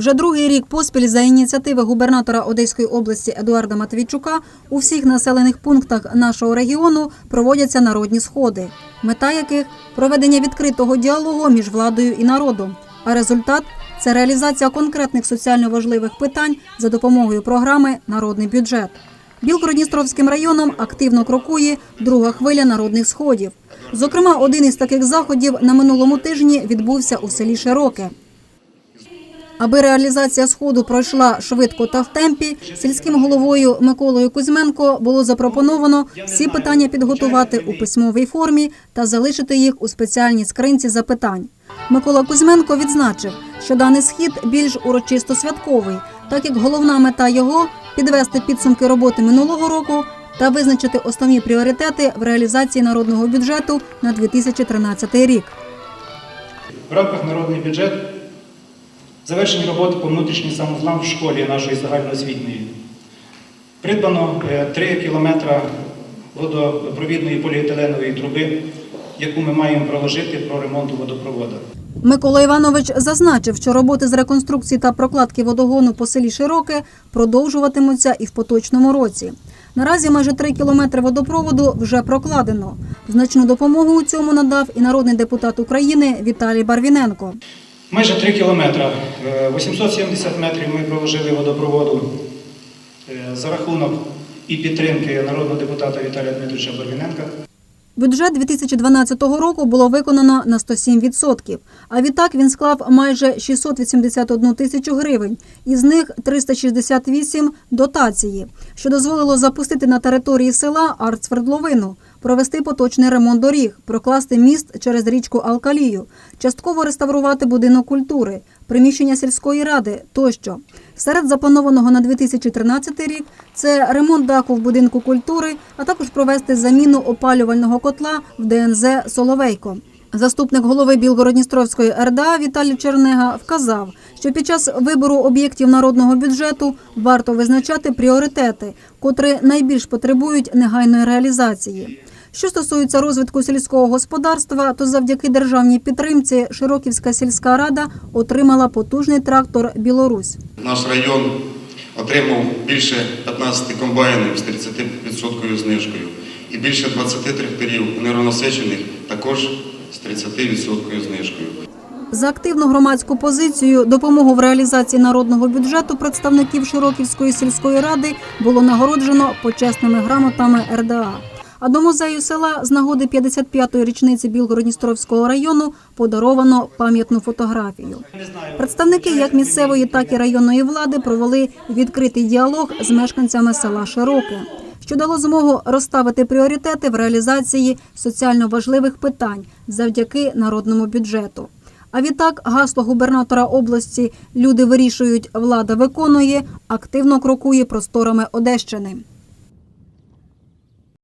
Вже другий рік поспіль за ініціативи губернатора Одеської області Едуарда Матвійчука у всіх населених пунктах нашого регіону проводяться народні сходи, мета яких проведення відкритого діалогу між владою і народом. А результат це реалізація конкретних соціально важливих питань за допомогою програми Народний бюджет. Білгородністровським районом активно крокує друга хвиля народних сходів. Зокрема, один із таких заходів на минулому тижні відбувся у селі Широке. Аби реалізація сходу пройшла швидко та в темпі, сільським головою Миколою Кузьменко було запропоновано всі питання підготувати у письмовій формі та залишити їх у спеціальній скринці запитань. Микола Кузьменко відзначив, що даний схід більш урочисто святковий, так як головна мета його підвести підсумки роботи минулого року та визначити основні пріоритети в реалізації народного бюджету на 2013 рік. В рамках народний бюджет завершені роботи по внутрішній самозлам в школі нашої загальноосвітньої. Придбано 3 кілометра водопровідної поліетиленової труби, яку ми маємо проложити про ремонту водопроводу. Микола Іванович зазначив, що роботи з реконструкції та прокладки водогону по селі Широке продовжуватимуться і в поточному році. Наразі майже три кілометри водопроводу вже прокладено. Значну допомогу у цьому надав і народний депутат України Віталій Барвіненко. Майже 3 кілометра, е, 870 метрів ми проложили водопроводу. Е, за рахунок і підтримки народного депутата Віталія Дмитровича Барвіненка. Бюджет 2012 року було виконано на 107%, а відтак він склав майже 681 тисячу гривень, із них 368 – дотації, що дозволило запустити на території села артсвердловину, провести поточний ремонт доріг, прокласти міст через річку Алкалію, частково реставрувати будинок культури, приміщення сільської ради тощо. Серед запланованого на 2013 рік це ремонт даху в будинку культури, а також провести заміну опалювального котла в ДНЗ Соловейко. Заступник голови Білгородністровської РДА Віталій Чернега вказав, що під час вибору об'єктів народного бюджету варто визначати пріоритети, котрі найбільш потребують негайної реалізації. Що стосується розвитку сільського господарства, то завдяки державній підтримці Широківська сільська рада отримала потужний трактор Білорусь. Наш район отримав більше 15 комбайнів з 30% знижкою і більше 20 тракторів енергонасичених також з 30% знижкою. За активну громадську позицію допомогу в реалізації народного бюджету представників Широківської сільської ради було нагороджено почесними грамотами РДА. А до музею села з нагоди 55-ї річниці Білгородністровського району подаровано пам'ятну фотографію. Представники як місцевої, так і районної влади провели відкритий діалог з мешканцями села Широке, що дало змогу розставити пріоритети в реалізації соціально важливих питань завдяки народному бюджету. А відтак гасло губернатора області Люди вирішують, влада виконує активно крокує просторами Одещини.